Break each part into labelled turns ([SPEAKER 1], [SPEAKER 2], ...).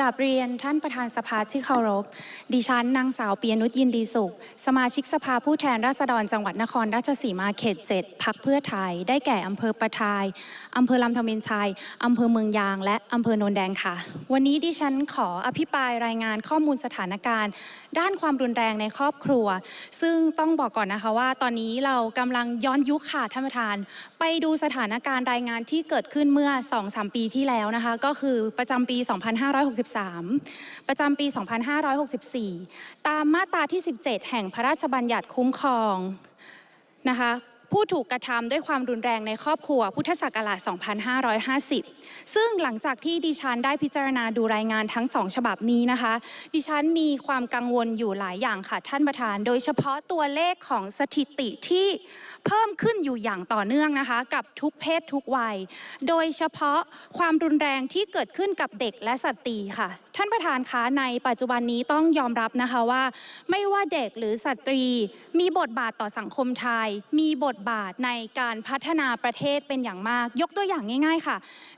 [SPEAKER 1] กับเรียนท่านประธานสภาที่เคารพ ดิฉันนางสาวปียนุชยินดีสุข สมาชิกสภาผู้แทนราษฎรจังหวัดนครราชสีมาเขต 7 พักเพื่อไทย ได้แก่อำเภอประทายอำเภอลำธเมนชัยอำเภอเมืองยาง และอำเภอโนนแดงค่ะ วันนี้ดิฉันขออภิปรายรายงานข้อมูลสถานการณ์ ด้านความรุนแรงในครอบครัว ซึ่งต้องบอกก่อนนะคะว่า ตอนนี้เรากำลังย้อนยุคค่ะท่านประธาน ไปดูสถานการณ์รายงานที่เกิดขึ้นเมื่อ 2-3 ปีที่แล้วนะคะ ก็คือประจำปี2563 ประจำปี 2564 ตามมาตราที่ 17 แห่งพระราชบัญญัติคุ้มครองนะคะ ผู้ถูกกระทำด้วยความรุนแรงในครอบครัวพุทธศักราช 2550 ซึ่งหลังจากที่ดิฉันได้พิจารณาดูรายงานทั้งสองฉบับนี้นะคะ ดิฉันมีความกังวลอยู่หลายอย่างค่ะท่านประธาน โดยเฉพาะตัวเลขของสถิติที่เพิ่มขึ้นอยู่อย่างต่อเนื่องนะคะ กับทุกเพศทุกวัย โดยเฉพาะความรุนแรงที่เกิดขึ้นกับเด็กและสตรีค่ะท่านประธานคะในปัจจุบันนี้ต้องยอมรับนะคะว่า ไม่ว่าเด็กหรือสตรี มีบทบาทต่อสังคมไทย มีบทบาทในการพัฒนาประเทศเป็นอย่างมาก ยกตัวอย่างง่าย ๆค่ะ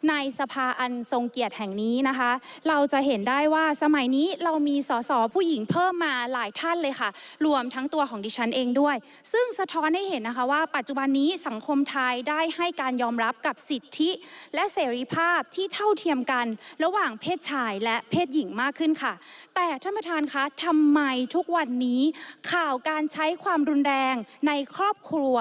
[SPEAKER 1] ในสภาอันทรงเกียรติแห่งนี้นะคะ เราจะเห็นได้ว่าสมัยนี้เรามีสสผู้หญิงเพิ่มมาหลายท่านเลยค่ะ รวมทั้งตัวของดิฉันเองด้วย ซึ่งสะท้อนให้เห็นนะคะว่า ปัจจุบันนี้สังคมไทยได้ให้การยอมรับกับสิทธิ และเสรีภาพที่เท่าเทียมกัน ระหว่างเพศชายและเพศหญิงมากขึ้นค่ะ แต่ท่านประธานคะทำไมทุกวันนี้ ข่าวการใช้ความรุนแรงในครอบครัว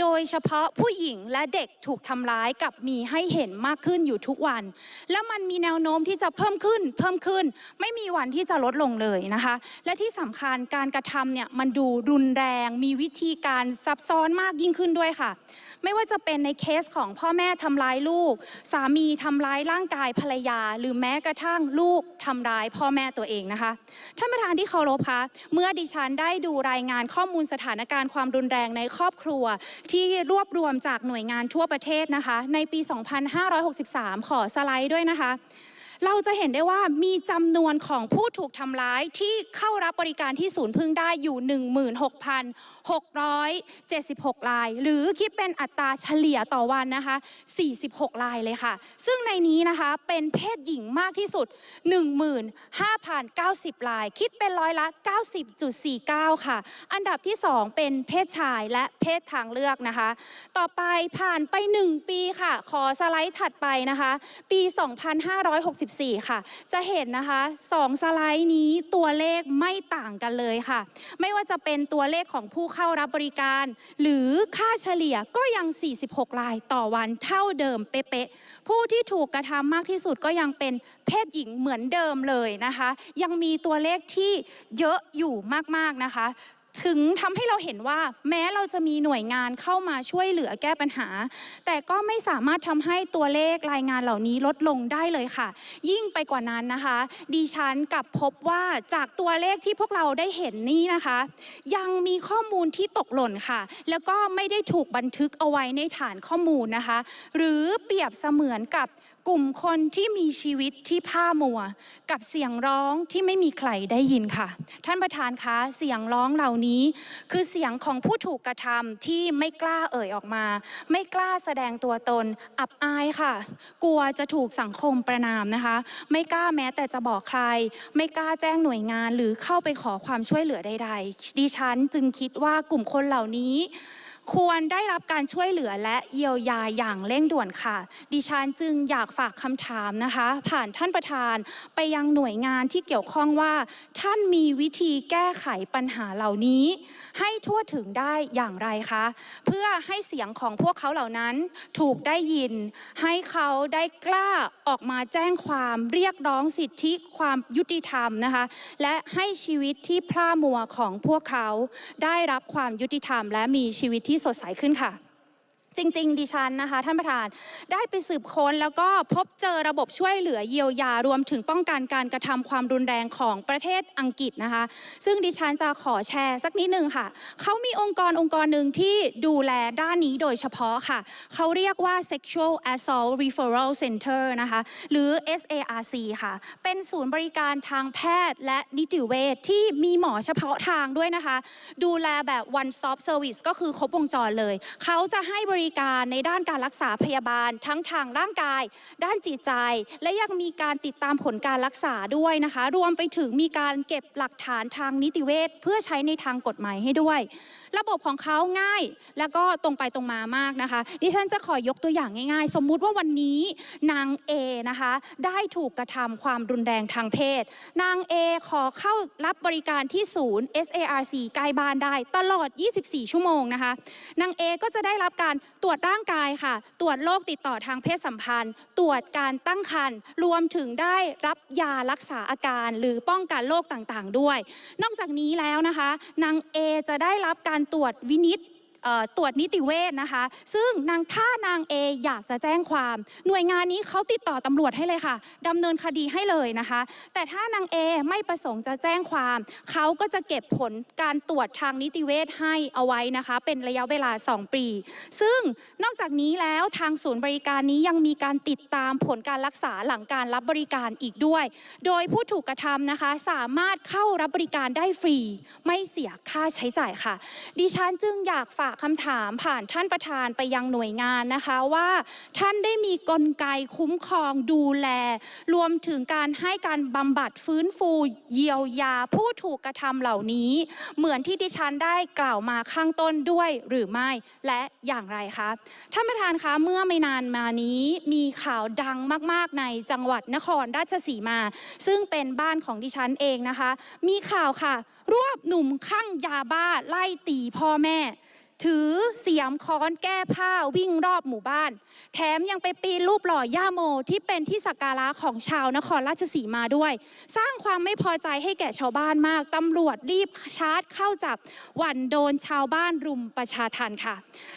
[SPEAKER 1] โดยเฉพาะผู้หญิงและเด็กถูกทำร้ายกับมีให้เห็นมากขึ้นอยู่ทุกวัน แล้วมันมีแนวโน้มที่จะเพิ่มขึ้น เพิ่มขึ้น ไม่มีวันที่จะลดลงเลยนะคะ และที่สำคัญการกระทำเนี่ยมันดูรุนแรง มีวิธีการซับซ้อนมากยิ่งขึ้นด้วยค่ะ ไม่ว่าจะเป็นในเคสของพ่อแม่ทำร้ายลูก สามีทำร้ายร่างกายภรรยา หรือแม้กระทั่งลูกททำร้ายพ่อแม่ตัวเองนะคะ ท่านประธานที่เคารพคะ เมื่อดิฉันได้ดูรายงานข้อมูลสถานการณ์ความรุนแรงในครอบครัว ที่รวบรวมจากหน่วยงานทั่วประเทศนะคะ ในปี 2563 ขอสไลด์ด้วยนะคะ เราจะเห็นได้ว่ามีจำนวนของผู้ถูกทำร้ายที่เข้ารับบริการที่ศูนย์พึ่งได้อยู่ 16,676 ราย หรือคิดเป็นอัตราเฉลี่ยต่อวันนะคะ 46 รายเลยค่ะ ซึ่งในนี้นะคะเป็นเพศหญิงมากที่สุด 15,090 ราย คิดเป็นร้อยละ 90.49 ค่ะ อันดับที่ 2 เป็นเพศชายและเพศทางเลือกนะคะ ต่อไปผ่านไป 1 ปีค่ะ ขอสไลด์ถัดไปนะคะ ปี 2564ค่ะ จะเห็นนะคะ2สไลด์นี้ตัวเลขไม่ต่างกันเลยค่ะ ไม่ว่าจะเป็นตัวเลขของผู้เข้ารับบริการ หรือค่าเฉลี่ยก็ยัง 46 รายต่อวันเท่าเดิมเป๊ะๆผู้ที่ถูกกระทำมากที่สุดก็ยังเป็นเพศหญิงเหมือนเดิมเลยนะคะ ยังมีตัวเลขที่เยอะอยู่มากๆนะคะ ถึงทำให้เราเห็นว่าแม้เราจะมีหน่วยงานเข้ามาช่วยเหลือแก้ปัญหา แต่ก็ไม่สามารถทำให้ตัวเลขรายงานเหล่านี้ลดลงได้เลยค่ะ ยิ่งไปกว่านั้นนะคะ ดิฉันกลับพบว่าจากตัวเลขที่พวกเราได้เห็นนี่นะคะ ยังมีข้อมูลที่ตกหล่นค่ะ แล้วก็ไม่ได้ถูกบันทึกเอาไว้ในฐานข้อมูลนะคะ หรือเปรียบเสมือนกับ กลุ่มคนที่มีชีวิตที่ผ้ามัว กับเสียงร้องที่ไม่มีใครได้ยินค่ะ ท่านประธานคะเสียงร้องเหล่านี้ คือเสียงของผู้ถูกกระทำที่ไม่กล้าเอ่ยออกมา ไม่กล้าแสดงตัวตน อับอายค่ะ กลัวจะถูกสังคมประนามนะคะ ไม่กล้าแม้แต่จะบอกใคร ไม่กล้าแจ้งหน่วยงาน หรือเข้าไปขอความช่วยเหลือใดๆดิฉันจึงคิดว่ากลุ่มคนเหล่านี้ ควรได้รับการช่วยเหลือและเยียวยาอย่างเร่งด่วนค่ะ ดิฉันจึงอยากฝากคำถามนะคะ ผ่านท่านประธานไปยังหน่วยงานที่เกี่ยวข้องว่า ท่านมีวิธีแก้ไขปัญหาเหล่านี้ ให้ทั่วถึงได้อย่างไรคะ เพื่อให้เสียงของพวกเขาเหล่านั้นถูกได้ยิน ให้เขาได้กล้าออกมาแจ้งความเรียกร้องสิทธิความยุติธรรมนะคะ และให้ชีวิตที่พร่ามัวของพวกเขา ได้รับความยุติธรรม และมีชีวิตที่สดใสขึ้นค่ะ จริง ๆ ดิฉันนะคะ ท่านประธานได้ไปสืบค้นแล้วก็พบเจอระบบช่วยเหลือเยียวยารวมถึงป้องกันการกระทำความรุนแรงของประเทศอังกฤษนะคะ ซึ่งดิฉันจะขอแชร์สักนิดนึงค่ะ เขามีองค์กรองค์กรหนึ่งที่ดูแลด้านนี้โดยเฉพาะค่ะ เขาเรียกว่า Sexual Assault Referral Center นะคะ หรือ SARC ค่ะ เป็นศูนย์บริการทางแพทย์และนิติเวชที่มีหมอเฉพาะทางด้วยนะคะ ดูแลแบบ one stop service ก็คือครบวงจรเลย เขาจะให้บริริการในด้านการรักษาพยาบาล ทั้งทางร่างกาย ด้านจิตใจ และยังมีการติดตามผลการรักษาด้วยนะคะ รวมไปถึงมีการเก็บหลักฐานทางนิติเวชเพื่อใช้ในทางกฎหมายให้ด้วยระบบของเขาง่ายแล้วก็ตรงไปตรงมามากนะคะ ดิฉันจะขอยกตัวอย่างง่ายๆ สมมุติว่าวันนี้นางเอนะคะได้ถูกกระทำความรุนแรงทางเพศ นางเอขอเข้ารับบริการที่ศูนย์ SARC ใกล้บ้านได้ ตลอด 24 ชั่วโมงนะคะ นางเอก็จะได้รับการตรวจร่างกายค่ะ ตรวจโรคติดต่อทางเพศสัมพันธ์ ตรวจการตั้งครรภ์รวมถึงได้รับยารักษาอาการ หรือป้องกันโรคต่างๆ ด้วย นอกจากนี้แล้วนะคะ นางเอจะได้รับการการตรวจวินิจ ตรวจนิติเวชนะคะ ซึ่งนางถ้านางเออยากจะแจ้งความ หน่วยงานนี้เขาติดต่อตำรวจให้เลยค่ะดำเนินคดีให้เลยนะคะ แต่ถ้านางเอไม่ประสงค์จะแจ้งความ เขาก็จะเก็บผลการตรวจทางนิติเวชให้เอาไว้นะคะ เป็นระยะเวลา 2 ปี ซึ่งนอกจากนี้แล้วทางศูนย์บริการนี้ยังมีการติดตามผลการรักษาหลังการรับบริการอีกด้วย โดยผู้ถูกกระทำนะคะ สามารถเข้ารับบริการได้ฟรี ไม่เสียค่าใช้จ่ายค่ะ ดิฉันจึงอยากฝากคำถามผ่านท่านประธานไปยังหน่วยงานนะคะว่าท่านได้มีกลไกคุ้มครองดูแล รวมถึงการให้การบำบัดฟื้นฟูเยียวยาผู้ถูกกระทำเหล่านี้ เหมือนที่ดิฉันได้กล่าวมาข้างต้นด้วยหรือไม่และอย่างไรคะท่านประธานคะเมื่อไม่นานมานี้มีข่าวดังมาก ๆ ในจังหวัดนครราชสีมา ซึ่งเป็นบ้านของดิฉันเองนะคะ มีข่าวค่ะ รวบหนุ่มข้างยาบ้าไล่ตีพ่อแม่ ถือเสียมค้อนแก้ผ้าวิ่งรอบหมู่บ้าน แถมยังไปปีนรูปหล่อย่าโมที่เป็นที่สักการะของชาวนครราชสีมาด้วย สร้างความไม่พอใจให้แก่ชาวบ้านมากตำรวจรีบชาร์จเข้าจับหวันโดนชาวบ้านรุมประชาทันค่ะ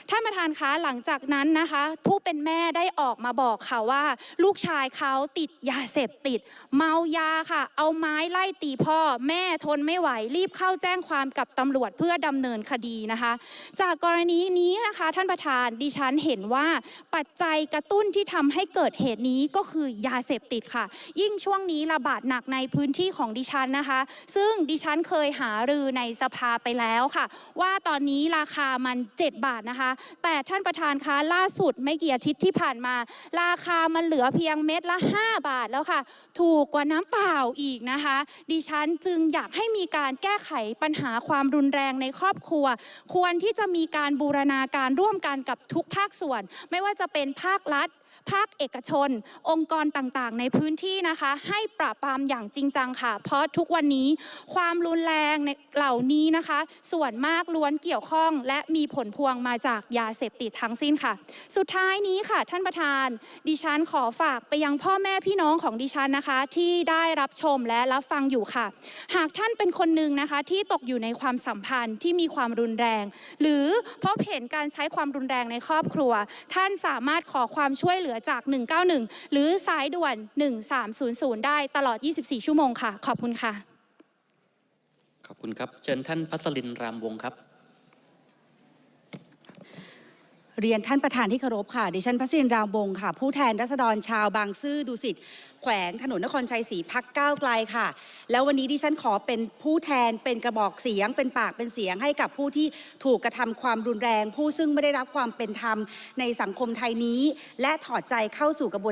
[SPEAKER 1] ท่านประธานคะหลังจากนั้นนะคะ ผู้เป็นแม่ได้ออกมาบอกค่ะว่า ลูกชายเขาติดยาเสพติด เมายาค่ะ เอาไม้ไล่ตีพ่อ แม่ทนไม่ไหวรีบเข้าแจ้งความกับตำรวจเพื่อดำเนินคดีนะคะจากกรณีนี้นะคะท่านประธานดิฉันเห็นว่าปัจจัยกระตุ้นที่ทำให้เกิดเหตุนี้ก็คือยาเสพติดค่ะ ยิ่งช่วงนี้ระบาดหนักในพื้นที่ของดิฉันนะคะ ซึ่งดิฉันเคยหารือในสภาไปแล้วค่ะ ว่าตอนนี้ราคามัน 7 บาทนะคะ แต่ท่านประธานคะล่าสุดไม่กี่อาทิตย์ที่ผ่านมา ราคามันเหลือเพียงเม็ดละ 5 บาทแล้วค่ะ ถูกกว่าน้ำเปล่าอีกนะคะ ดิฉันจึงอยากให้มีการแก้ไขปัญหาความรุนแรงในครอบครัว ควรที่จะมีีการบูรณาการร่วมกันกับทุกภาคส่วน ไม่ว่าจะเป็นภาครัฐ ภาคเอกชน องค์กรต่างๆ ในพื้นที่นะคะ ให้ปราบปรามอย่างจริงจังค่ะ เพราะทุกวันนี้ความรุนแรงในเหล่านี้นะคะ ส่วนมากล้วนเกี่ยวข้อง และมีผลพวงมาจากยาเสพติดทั้งสิ้นค่ะ สุดท้ายนี้ค่ะ ท่านประธาน ดิฉันขอฝากไปยังพ่อแม่พี่น้องของดิฉันนะคะ ที่ได้รับชมและรับฟังอยู่ค่ะ หากท่านเป็นคนหนึ่งนะคะที่ตกอยู่ในความสัมพันธ์ที่มีความรุนแรง หรือพบเห็นการใช้ความรุนแรงในครอบครัว ท่านสามารถขอความช่วยเหลือจาก 191 หรือสายด่วน 1300 ได้ตลอด 24 ชั่วโมงค่ะ ขอบคุณค่ะ
[SPEAKER 2] ขอบคุณครับ เชิญท่านพัสลินรามวงศ์ครับ
[SPEAKER 3] เรียนท่านประธานที่เคารพค่ะ ดิฉันพัชรินรามวงค่ะ ผู้แทนรัษฎรชาวบางซื่อดุสิตแขวงถนนนครชัยศรีพักก้าวไกลค่ะ แล้ววันนี้ดิฉันขอเป็นผู้แทนเป็นกระบอกเสียง เป็นปากเป็นเสียงให้กับผู้ที่ถูกกระทำความรุนแรง ผู้ซึ่งไม่ได้รับความเป็นธรรมในสังคมไทยนี้ และถอดใจเข้าสู่กระบวน